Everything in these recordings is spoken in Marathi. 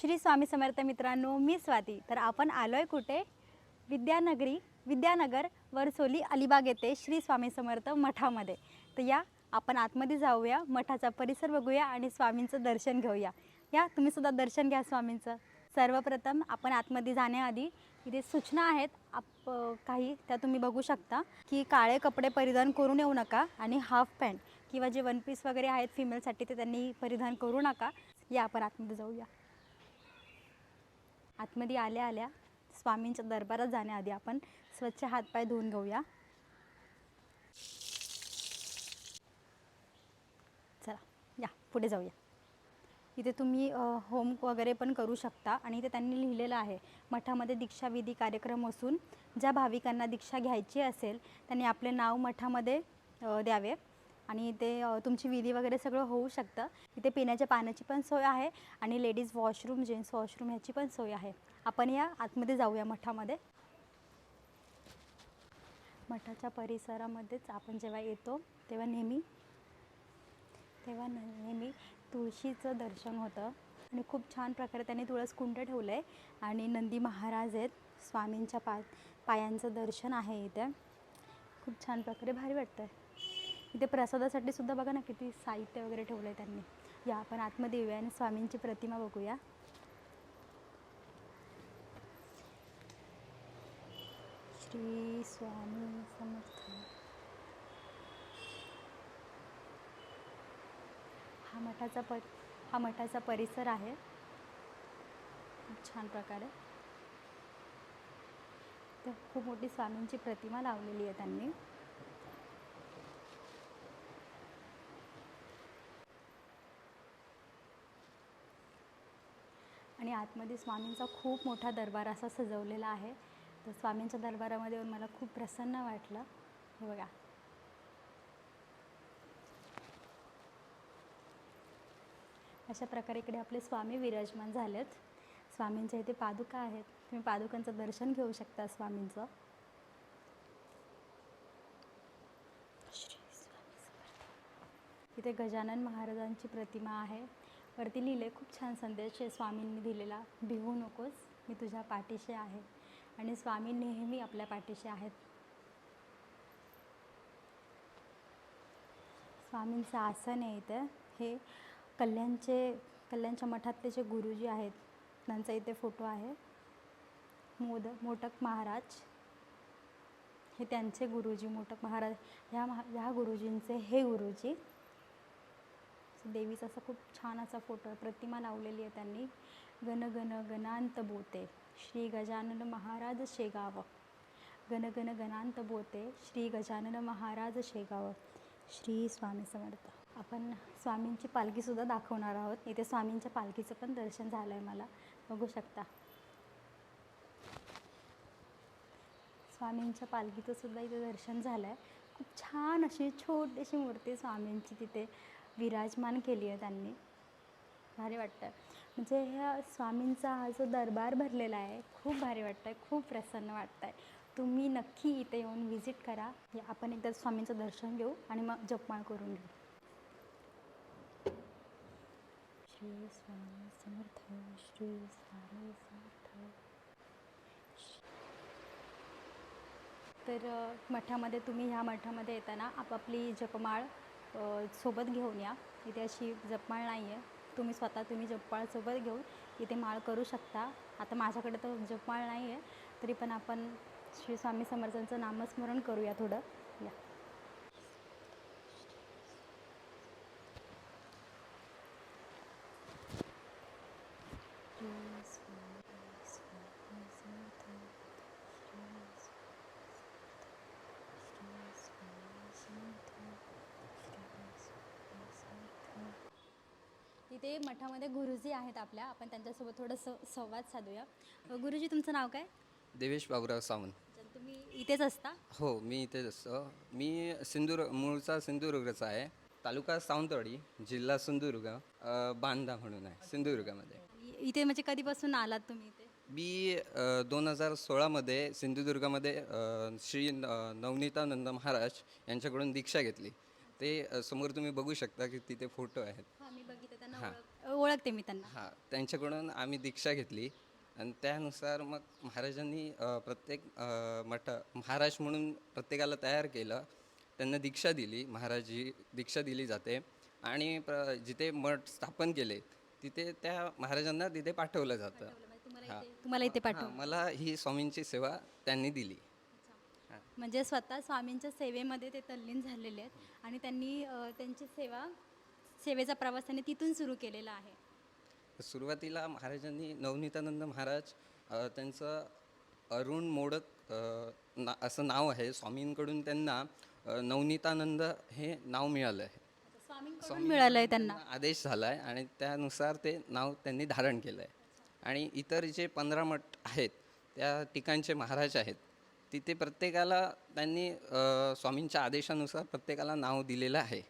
श्री स्वामी समर्थ मित्रांनो मी स्वाती. तर आपण आलो आहे कुठे? विद्यानगरी विद्यानगर वरसोली अलिबाग येथे श्री स्वामी समर्थ मठामध्ये. तर या आपण आतमध्ये जाऊया मठाचा परिसर बघूया आणि स्वामींचं दर्शन घेऊया. या तुम्हीसुद्धा दर्शन घ्या स्वामींचं. सर्वप्रथम आपण आतमध्ये जाण्याआधी इथे सूचना आहेत. आप काही त्या तुम्ही बघू शकता की काळे कपडे परिधान करून येऊ नका आणि हाफ पॅन्ट किंवा जे वन पीस वगैरे आहेत फिमेलसाठी ते त्यांनी परिधान करू नका. या आपण आतमध्ये जाऊया. आतमध्ये आल्या आल्या स्वामींच्या दरबारात जाण्याआधी आपण स्वच्छ हातपाय धुवून घेऊया. चला या पुढे जाऊया. इथे तुम्ही होम वगैरे पण करू शकता आणि इथे त्यांनी लिहिलेलं आहे मठामध्ये दीक्षाविधी कार्यक्रम असून ज्या भाविकांना दीक्षा घ्यायची असेल त्यांनी आपले नाव मठामध्ये द्यावे. आणि इथे तुमची विधी वगैरे सगळं होऊ शकतं. इथे पिण्याच्या पाण्याची पण सोय आहे आणि लेडीज वॉशरूम जेंट्स वॉशरूम ह्याची पण सोय आहे. आपण या आतमध्ये जाऊया मठामध्ये. मठाच्या परिसरामध्येच आपण जेव्हा येतो तेव्हा नेहमी तेव्हा न- नेहमी तुळशीचं दर्शन होतं. आणि खूप छान प्रकारे त्यांनी तुळस कुंड ठेवलं आहे आणि नंदी महाराज आहेत स्वामींच्या पा पायांचं दर्शन आहे इथे. खूप छान प्रकारे भारी वाटतं आहे इथे प्रसादासाठी सुद्धा बघा ना किती साहित्य वगैरे ठेवलं आहे त्यांनी. या आपण आतमध्ये येऊया आणि स्वामींची प्रतिमा बघूया. श्री स्वामी समर्थ. हा मठाचा प हा मठाचा परिसर आहे. खूप छान प्रकारे. तर खूप मोठी स्वामींची प्रतिमा लावलेली आहे त्यांनी. आणि आतमध्ये स्वामींचा खूप मोठा दरबार असा सजवलेला आहे. तर स्वामींच्या दरबारामध्ये येऊन मला खूप प्रसन्न वाटलं. हे बघा. अशा प्रकारे इकडे आपले स्वामी विराजमान झालेत. स्वामींच्या इथे पादुका आहेत. तुम्ही पादुकांचं दर्शन घेऊ शकता स्वामींचं. श्री स्वामी इथे गजानन महाराजांची प्रतिमा आहे. वरती लिहिले खूप छान संदेश आहे स्वामींनी दिलेला भिवू नकोस मी तुझ्या पाठीशी आहे. आणि स्वामी नेहमी आपल्या पाठीशी आहेत. स्वामींचं आसन आहे इथं. हे कल्याणचे कल्याणच्या मठातले जे गुरुजी आहेत त्यांचा इथे फोटो आहे. मोद मोटक महाराज. हे त्यांचे गुरुजी मोटक महाराज. ह्या महा ह्या गुरुजींचे हे गुरुजी. देवीचा असा खूप छान असा फोटो प्रतिमा लावलेली आहे त्यांनी. गण गण गणांत बोते. श्री गजानन महाराज शेगाव. गण गण गणांत बोते. श्री गजानन महाराज शेगाव. श्री स्वामी समर्थ. आपण स्वामींची पालखीसुद्धा दाखवणार आहोत. इथे स्वामींच्या पालखीचं पण दर्शन झालं आहे मला. बघू शकता. स्वामींच्या पालखीचं सुद्धा इथे दर्शन झालं आहे खूप छान अशी छोटीशी मूर्ती स्वामींची तिथे. विराजमान केली आहे त्यांनी. भारी वाटतं म्हणजे ह्या स्वामींचा हा जो दरबार भरलेला आहे खूप भारी वाटतं आहे खूप प्रसन्न वाटतं आहे तुम्ही नक्की इथे येऊन व्हिजिट करा. आपण एकदा स्वामींचं दर्शन घेऊ आणि मग जपमाळ करून घेऊ. श्री स्वामी समर्थ श्री स्वामी समर्थ. तर मठामध्ये तुम्ही ह्या मठामध्ये येताना आपापली जपमाळ सोबत घेऊन या. इथे अशी जपमाळ नाही आहे तुम्ही स्वतः तुम्ही जपमाळ सोबत घेऊन इथे माळ करू शकता. आता माझ्याकडे तर जपमाळ नाही आहे तरी पण आपण श्री स्वामी समर्थांचं नामस्मरण करूया थोडं या श्री स्वामी स्वामी समर्थ श्री स्वामी समर्थ श्री स्वामी समर्थ इथे मठामध्ये गुरुजी आहेत आपल्या. आपण त्यांच्यासोबत थोडंसं संवाद साधूया. गुरुजी तुमचं नाव काय? देवेश बाबुराव सावंत. तुम्ही इथेच असता? हो मी इथेच असतो. मी सिंधुदुर्ग मूळचा सिंधुदुर्गचा आहे. तालुका सावंतवाडी जिल्हा सिंधुदुर्ग अ, बांधा म्हणून आहे सिंधुदुर्गामध्ये. इ- इथे म्हणजे कधीपासून आलात तुम्ही इथे? मी दोन हजार सोळामध्ये सिंधुदुर्गामध्ये अ, श्री न- नवनीतानंद महाराज यांच्याकडून दीक्षा घेतली. ते अ, समोर तुम्ही बघू शकता की तिथे फोटो आहेत. हां मी बघितलं. त्यांना हां. ओळख ओळखते मी त्यांना. हां त्यांच्याकडून आम्ही दीक्षा घेतली. आणि त्यानुसार मग महाराजांनी अ, प्रत्येक अ, मठ महाराज म्हणून प्रत्येकाला तयार केलं. त्यांना दीक्षा दिली. महाराजी दीक्षा दिली जाते. आणि प्र जिथे मठ स्थापन केले तिथे त्या महाराजांना तिथे पाठवलं जातं. हां. तुम्हाला इथे पाठव हां, मला ही स्वामींची सेवा त्यांनी दिली. म्हणजे स्वतः स्वामींच्या सेवेमध्ये ते तल्लीन झालेले आहेत. आणि त्यांनी अ, त्यांची सेवा सेवेचा प्रवास त्यांनी तिथून सुरू केलेला आहे. सुरुवातीला महाराजांनी नवनीतानंद महाराज त्यांचं अरुण मोडक ना असं नाव आहे. स्वामींकडून त्यांना नवनीतानंद हे नाव मिळालं आहे. स्वामींकडून मिळालंय त्यांना. आदेश झाला आहे आणि त्यानुसार ते नाव त्यांनी धारण केलं आहे आणि इतर जे पंधरा मठ आहेत त्या ठिकाणचे महाराज आहेत तिथे प्रत्येकाला त्यांनी स्वामींच्या आदेशानुसार प्रत्येकाला नाव दिलेलं आहे.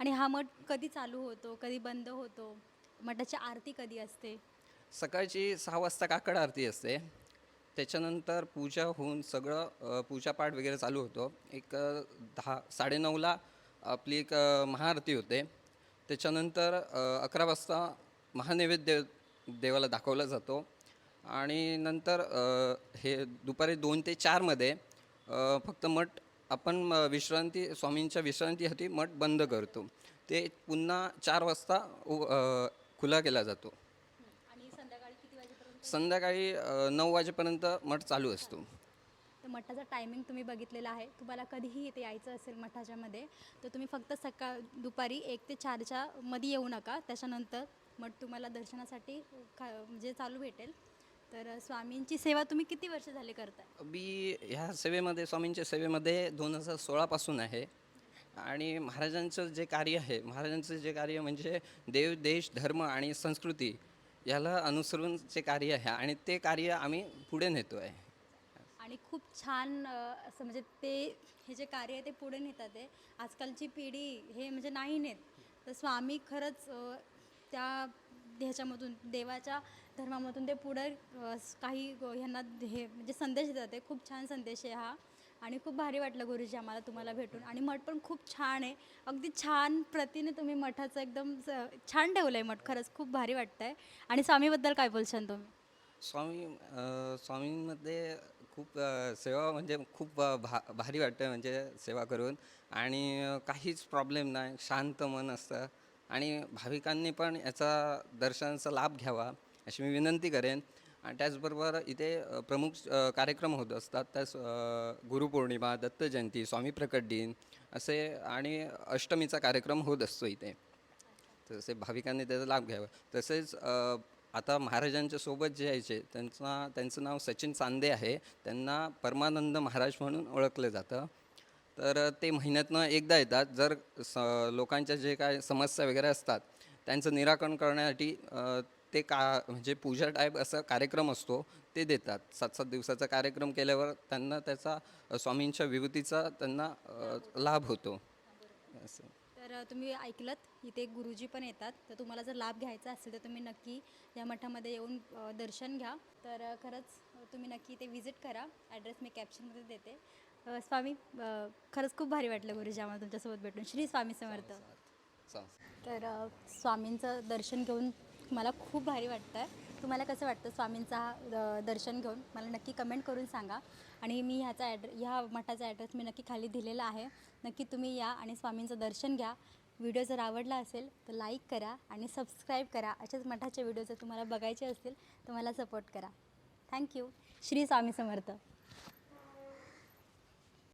आणि हा मठ कधी चालू होतो कधी बंद होतो? मठाची आरती कधी असते? सकाळची सहा वाजता काकड आरती असते. त्याच्यानंतर पूजा होऊन सगळं पूजापाठ वगैरे चालू होतो. एक दहा साडेनऊला आपली एक महाआरती होते. त्याच्यानंतर अकरा वाजता महानैवेद्य देवाला दाखवला जातो. आणि नंतर हे दुपारी दोन ते चारमध्ये फक्त मठ आपण विश्रांती स्वामींच्या विश्रांतीसाठी मठ बंद करतो. ते पुन्हा चार वाजता उ- खुला केला जातो. आणि संध्याकाळी नऊ वाजेपर्यंत मठ चालू असतो. तर मठाचा टायमिंग तुम्ही बघितलेला आहे. तुम्हाला कधीही इथे यायचं असेल मठाच्यामध्ये तर तुम्ही फक्त सकाळ दुपारी एक ते चारच्या मध्ये येऊ नका. त्याच्यानंतर मठ तुम्हाला दर्शनासाठी खा म्हणजे चालू भेटेल. तर स्वामींची सेवा तुम्ही किती वर्ष झाले करताय? मी ह्या सेवेमध्ये स्वामींच्या सेवेमध्ये दोन हजार सोळापासून आहे. आणि महाराजांचं जे कार्य आहे महाराजांचं जे कार्य म्हणजे देव देश धर्म आणि संस्कृती याला अनुसरून जे कार्य आहे आणि ते कार्य आम्ही पुढे नेतो आहे. आणि खूप छान असं म्हणजे ते हे जे कार्य आहे ते पुढे नेतात आहे. आजकालची पिढी हे म्हणजे नाही नेत. तर स्वामी खरंच त्या ह्याच्यामधून देवाच्या धर्मामधून ते पुढे काही ह्यांना हे म्हणजे संदेश देतात. आहे खूप छान संदेश आहे हा. आणि खूप भारी वाटलं गुरुजी आम्हाला तुम्हाला भेटून. आणि मठ पण खूप छान आहे. अगदी छान प्रतीने तुम्ही मठाचं एकदम छान ठेवलं आहे मठ. खरंच खूप भारी वाटतं आहे आणि स्वामीबद्दल काय बोलशाल तुम्ही? स्वामी स्वामींमध्ये खूप सेवा म्हणजे खूप भा भारी वाटतं म्हणजे सेवा करून. आणि काहीच प्रॉब्लेम नाही. शांत मन असतं. आणि भाविकांनी पण याचा दर्शनाचा लाभ घ्यावा अशी मी विनंती करेन. आणि त्याचबरोबर इथे प्रमुख कार्यक्रम होत असतात. त्याच गुरुपौर्णिमा दत्त जयंती स्वामी प्रकट दिन असे आणि अष्टमीचा कार्यक्रम होत असतो इथे. तसे भाविकांनी त्याचा लाभ घ्यावा. तसेच आता महाराजांच्या सोबत जे यायचे त्यांचा त्यांचं नाव सचिन चांदे आहे. त्यांना परमानंद महाराज म्हणून ओळखलं जातं. तर ते महिन्यातनं एकदा येतात. जर स लोकांच्या जे काय समस्या वगैरे असतात त्यांचं निराकरण करण्यासाठी ते का म्हणजे पूजा टाईप असा कार्यक्रम असतो ते देतात. सात सात दिवसाचा कार्यक्रम केल्यावर त्यांना त्याचा स्वामींच्या विभूतीचा त्यांना लाभ होतो. असं. तर तुम्ही ऐकलत इथे गुरुजी पण येतात. तर तुम्हाला जर लाभ घ्यायचा असेल तर तुम्ही नक्की या मठामध्ये येऊन दर्शन घ्या. तर खरंच तुम्ही नक्की इथे व्हिजिट करा. ॲड्रेस मी कॅप्शनमध्ये देते. स्वामी खरंच खूप भारी वाटलं गुरुजी आम्हाला तुमच्यासोबत भेटून. श्री स्वामी समर्थ. तर स्वामींचं दर्शन घेऊन मला खूप भारी वाटतं आहे तुम्हाला कसं वाटतं स्वामींचा हा दर्शन घेऊन? मला नक्की कमेंट करून सांगा. आणि मी ह्याचा ॲड्रे ह्या मठाचा ॲड्रेस मी नक्की खाली दिलेला आहे. नक्की तुम्ही या आणि स्वामींचं दर्शन घ्या. व्हिडिओ जर आवडला असेल तर लाईक करा आणि सबस्क्राईब करा. अशाच मठाचे व्हिडिओ जर तुम्हाला बघायचे असतील तर मला सपोर्ट करा. Thank you Shri Swami Samarth.